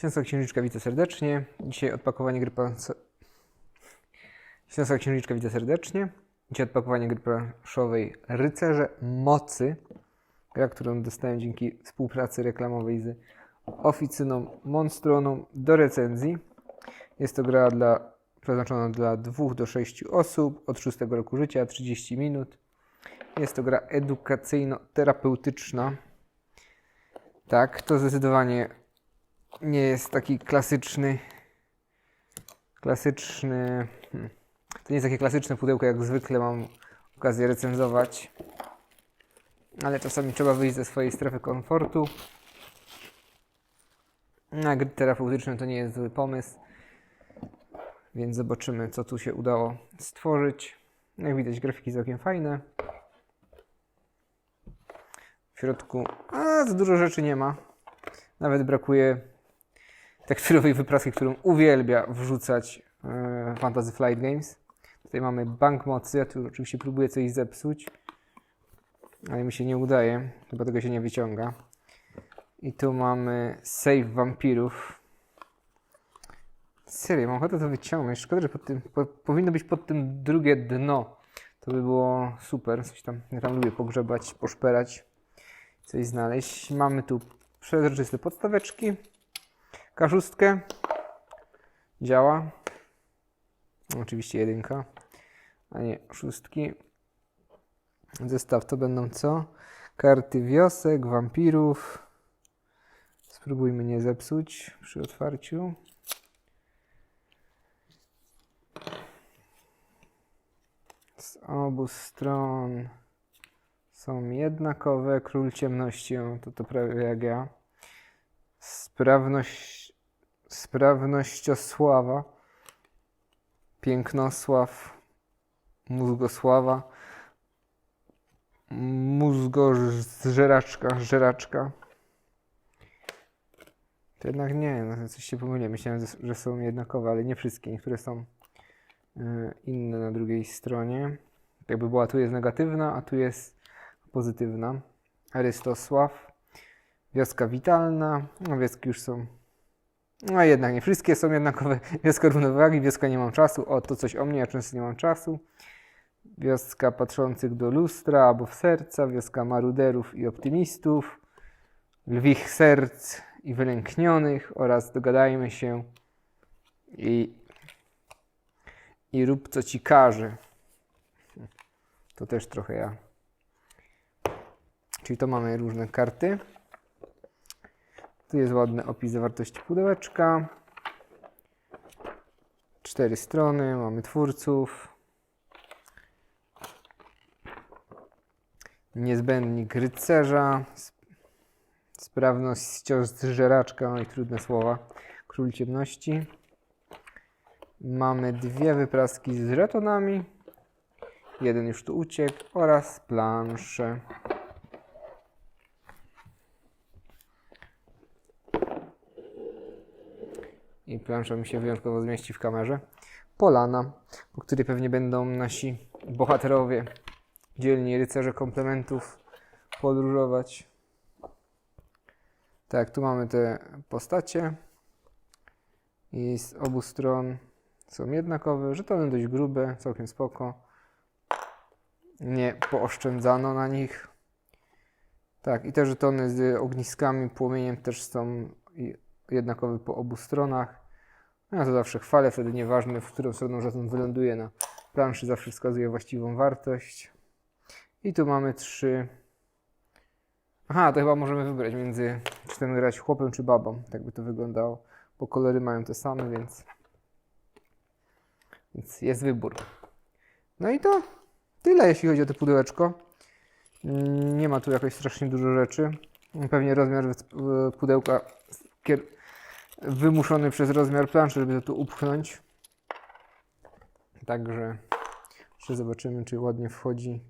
Śląska Księżniczka, witam serdecznie. Dzisiaj odpakowanie gry planso- Śląska Księżniczka, witam serdecznie. Dzisiaj odpakowanie gry planszowej Rycerze Mocy. Gra, którą dostałem dzięki współpracy reklamowej z oficyną Monstroną do recenzji. Jest to gra dla, przeznaczona dla 2 do 6 osób od 6 roku życia, 30 minut. Jest to gra edukacyjno-terapeutyczna. Tak, to zdecydowanie nie jest taki klasyczny. Klasyczny. hmm, To nie jest takie klasyczne pudełko, jak zwykle mam okazję recenzować. Ale czasami trzeba wyjść ze swojej strefy komfortu. Na gry terapeutyczne to nie jest zły pomysł. Więc zobaczymy, co tu się udało stworzyć. Jak widać, grafiki całkiem fajne. W środku a, za dużo rzeczy nie ma. Nawet brakuje tekturowej wypraski, którą uwielbia wrzucać e, Fantasy Flight Games. Tutaj mamy bank mocy, ja tu oczywiście próbuję coś zepsuć, ale mi się nie udaje, chyba tego się nie wyciąga. I tu mamy save wampirów. Serio, mam ochotę to wyciągnąć. Szkoda, że pod tym, po, powinno być pod tym drugie dno. To by było super. Coś tam, ja tam lubię pogrzebać, poszperać, coś znaleźć. Mamy tu przezroczyste podstaweczki. K6 działa. Oczywiście jedynka, a nie szóstki. Zestaw to będą co? Karty wiosek, wampirów. Spróbujmy nie zepsuć przy otwarciu. Z obu stron są jednakowe. Król ciemności, to to prawie jak ja. Sprawność, sprawnościosława, pięknosław, mózgosława, mózgożeraczka, żeraczka. To jednak nie, no coś się pomyliłem. Myślałem, że są jednakowe, ale nie wszystkie. Niektóre są y, inne na drugiej stronie. Jakby była tu jest negatywna, a tu jest pozytywna. Arystosław. Wioska witalna. No wioski już są. No jednak nie wszystkie są jednakowe. Wioska równowagi, wioska nie mam czasu. O, to coś o mnie, ja często nie mam czasu. Wioska patrzących do lustra albo w serca. Wioska maruderów i optymistów. Lwich serc i wylęknionych oraz dogadajmy się i, i rób co ci każe. To też trochę ja. Czyli to mamy różne karty. Tu jest ładny opis zawartości pudełeczka. Cztery strony, mamy twórców. Niezbędnik rycerza. sp- Sprawność żeraczka, no i trudne słowa. Król ciemności. Mamy dwie wypraski z żetonami. Jeden już tu uciekł oraz plansze. I plansza mi się wyjątkowo zmieści w kamerze. Polana, po której pewnie będą nasi bohaterowie, dzielni rycerze komplementów podróżować. Tak, tu mamy te postacie. I z obu stron są jednakowe. Żetony dość grube, całkiem spoko. Nie pooszczędzano na nich. Tak, i te żetony z ogniskami, płomieniem też są jednakowe po obu stronach. No Ja to zawsze chwalę, wtedy nieważne, w którą stroną żeton wyląduje na planszy, zawsze wskazuje właściwą wartość. I tu mamy trzy. Aha, to chyba możemy wybrać między, czy chcemy grać chłopem, czy babą. Tak by to wyglądało, bo kolory mają te same, więc, więc jest wybór. No i to tyle, jeśli chodzi o to pudełeczko. Mm, Nie ma tu jakoś strasznie dużo rzeczy. Pewnie rozmiar pudełka wymuszony przez rozmiar planszy, żeby to tu upchnąć. Także jeszcze zobaczymy, czy ładnie wchodzi.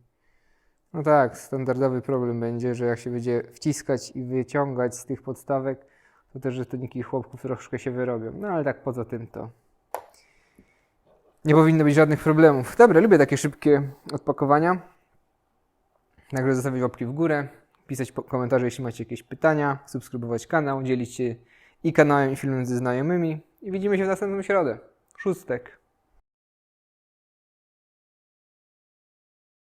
No tak, standardowy problem będzie, że jak się będzie wciskać i wyciągać z tych podstawek, to też żetoniki chłopków troszkę się wyrobią. No ale tak poza tym to nie powinno być żadnych problemów. Dobra, lubię takie szybkie odpakowania. Także zostawić łapki w górę, pisać komentarze, jeśli macie jakieś pytania, subskrybować kanał, dzielić się i kanałem i filmem ze znajomymi. I widzimy się w następną środę. Szóstek.